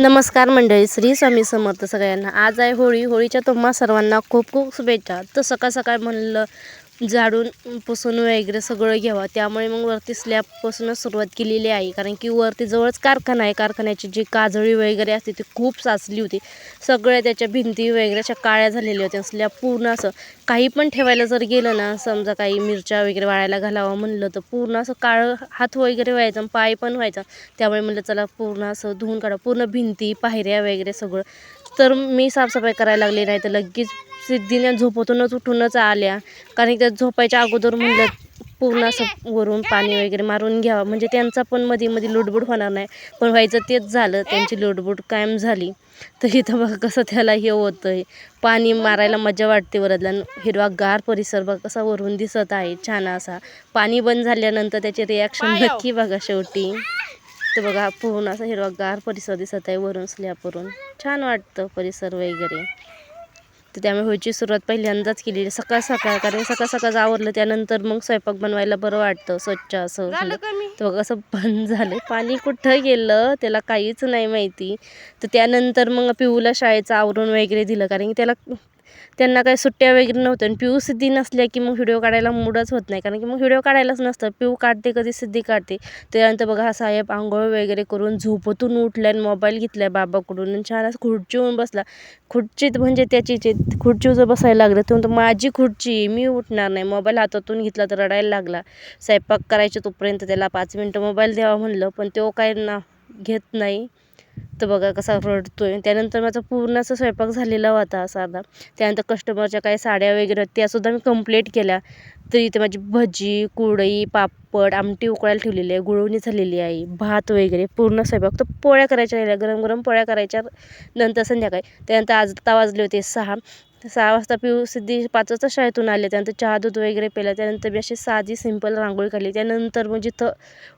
नमस्कार मंडळी श्री स्वामी समर्थ सगळ्यांना. आज आहे होळी. होळीच्या तुम्हा सर्वांना खूप खूप शुभेच्छा. तर सकाळ सकाळ म्हणलं झाडून पुसून वगैरे सगळं घ्यावं. त्यामुळे मग वरती स्लॅबपासूनच सुरुवात केलेली आहे. कारण की वरती जवळच कारखाना आहे. कारखान्याची जी काजळी वगैरे असते ती खूप साचली होती. सगळ्या त्याच्या भिंती वगैरे अशा काळ्या झालेल्या होत्या. स्लॅब पूर्ण असं काही पण ठेवायला जर गेलं ना समजा काही मिरच्या वगैरे वाळायला घालावं म्हणलं तर पूर्ण असं काळं हात वगैरे व्हायचं पाय पण व्हायचा. त्यामुळे म्हणलं चला पूर्ण असं धुवून काढा. पूर्ण भिंती पायऱ्या वगैरे सगळं तर मी साफसफाई करायला लागली नाही तर लगेच सिद्धीने झोपतूनच उठूनच आल्या. कारण की त्या झोपायच्या अगोदर म्हणलं पूर्ण असं वरून पाणी वगैरे मारून घ्यावं. म्हणजे त्यांचा पण मध्ये मध्ये लुडबुड होणार नाही. पण व्हायचं तेच झालं त्यांची लुडबुड कायम झाली. तर इथं बघा कसं त्याला हे होतं आहे पाणी मारायला मजा वाटते वरदला. हिरवागार परिसर बघा कसा वरून दिसत आहे छान असा. पाणी बंद झाल्यानंतर त्याचे रिॲक्शन नक्की बघा शेवटी. तर बघा पूर्ण असा हिरवागार परिसर दिसत आहे वरून स्लॅबवरून. छान वाटतं परिसर वगैरे. तर त्यामुळे होळीची सुरुवात पहिल्यांदाच केली सकाळ सकाळ कारण सकाळ सकाळ आवरलं त्यानंतर मग स्वयंपाक बनवायला बरं वाटतं स्वच्छ असं तर बघा असं बंद झालं पाणी कुठं गेलं त्याला काहीच नाही माहिती. तर त्यानंतर मग पिऊला शाळेचं आवरून वगैरे दिलं कारण की त्याला त्यांना काही सुट्ट्या वगैरे नव्हत्या. आणि पिऊ सिद्धी नसल्या की मग व्हिडिओ काढायला मूडच होत नाही. कारण की मग व्हिडिओ काढायलाच नसतं. पिऊ काढते कधी सिद्धी काढते. त्यानंतर बघा हा साहेब आंघोळ वगैरे करून झोपतून उठला आणि मोबाईल घेतला आहे बाबाकडून आणि छान असं खुर्चीवरून बसला. खुर्चीत म्हणजे त्याची जे खुर्चीवर जर बसायला लागलं तर म्हणतो माझी खुर्ची मी उठणार नाही. मोबाईल हातातून घेतला तर रडायला लागला. स्वयंपाक करायचे तोपर्यंत त्याला पाच मिनटं मोबाईल द्यावा म्हणलं पण तो काय ना घेत नाही. तर बघा कसा रडतो आहे त्यानंतर माझा पूर्ण असा स्वयंपाक झालेला होता साधा. त्यानंतर कस्टमरच्या काही साड्या वगैरे त्यासुद्धा मी कंप्लीट केल्या. तर इथे माझी भजी कुरडई पापड आमटी उकळायला ठेवलेली आहे गुळवणी झालेली आहे भात वगैरे पूर्ण स्वयंपाक. तर पोळ्या करायच्या राहिल्या गरम गरम पोळ्या करायच्या नंतर संध्याकाळी. त्यानंतर आज आता वाजले होते सहा. सहा वाजता पिऊ सिद्धी पाच वाजता शाळेतून आले. त्यानंतर चहा दूध वगैरे प्यायला. त्यानंतर मी अशी साधी सिंपल रांगोळी काढली. त्यानंतर मग जिथं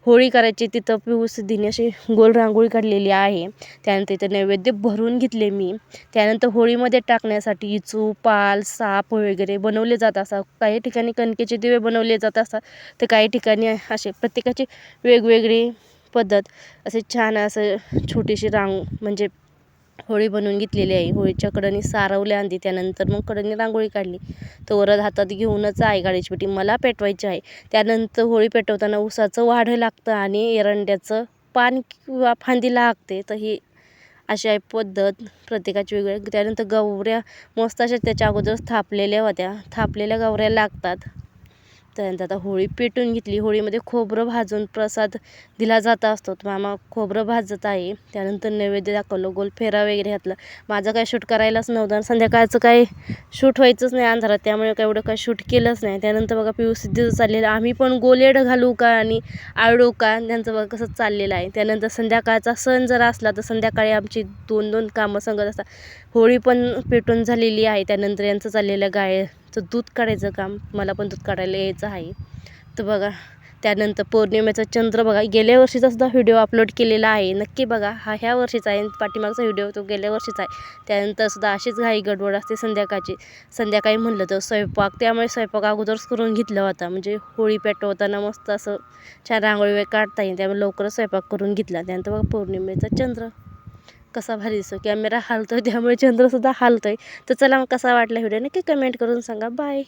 होळी करायची तिथं पिऊ सिद्धीने अशी गोल रांगोळी काढलेली आहे. त्यानंतर इथं नैवेद्य भरून घेतले मी. त्यानंतर होळीमध्ये टाकण्यासाठी इचू पाल साप वगैरे बनवले जात असतात. काही ठिकाणी कणकेचे दिवे बनवले जात असतात. तर काही ठिकाणी असे प्रत्येकाची वेगवेगळी पद्धत. असे छान असं छोटीशी रांग म्हणजे होळी बनवून घेतलेली आहे. होळीच्या कडनी सारवल्या आधी त्यानंतर मग कडनी रांगोळी काढली. तर वरद हातात घेऊनच आहे गाडीची पेटी मला पेटवायची आहे. त्यानंतर होळी पेटवताना उसाचं वाढं लागतं आणि एरंड्याचं पान किंवा फांदी लागते. तर ही अशी आहे पद्धत प्रत्येकाची वेगळी त्यानंतर गवऱ्या मस्त अशा त्याच्या अगोदर थापलेल्या होत्या. थापलेल्या गवऱ्या लागतात. त्यानंतर आता होळी पेटून घेतली. होळीमध्ये खोबरं भाजून प्रसाद दिला जात असतो. तर मामा खोबरं भाजत आहे. त्यानंतर नैवेद्य दाखवलं. गोल फेरा वगैरे घातला. माझं काय शूट करायलाच नव्हतं आणि संध्याकाळचं काय शूट व्हायचंच नाही अंधारात. त्यामुळे काय एवढं काय शूट केलंच नाही. त्यानंतर बघा पिऊ सिद्धीचं चाललेलं आम्ही पण गोलेड घालू का आणि आळू का? त्यांचं बघा कसं चाललेलं आहे. त्यानंतर संध्याकाळचा सण जर असला तर संध्याकाळी आमची दोन दोन कामं संगत असतात. होळी पण पेटून झालेली आहे. त्यानंतर यांचं चाललेलं गाय तर दूध काढायचं काम मला पण दूध काढायला यायचं आहे. तर बघा त्यानंतर पौर्णिमेचा चंद्र बघा गेल्या वर्षीचा सुद्धा व्हिडिओ अपलोड केलेला आहे. नक्की बघा हा ह्या वर्षीचा आहे पाठीमागचा व्हिडिओ तो गेल्या वर्षीचा आहे. त्यानंतर सुद्धा अशीच घाई गडबड असते संध्याकाळची. संध्याकाळी म्हणलं तर स्वयंपाक त्यामुळे स्वयंपाक अगोदरच करून घेतला होता. म्हणजे होळी पेटवताना मस्त असं छान रांगोळी वगैरे काढता येईल त्यामुळे लवकरच स्वयंपाक करून घेतला. त्यानंतर बघा पौर्णिमेचा चंद्र. कसा भारी दिसतो. कॅमेरा हालतो त्यामुळे चंद्रसुद्धा हालतो आहे तर चला मग कसा वाटला व्हिडिओ नक्की कमेंट करून सांगा. बाय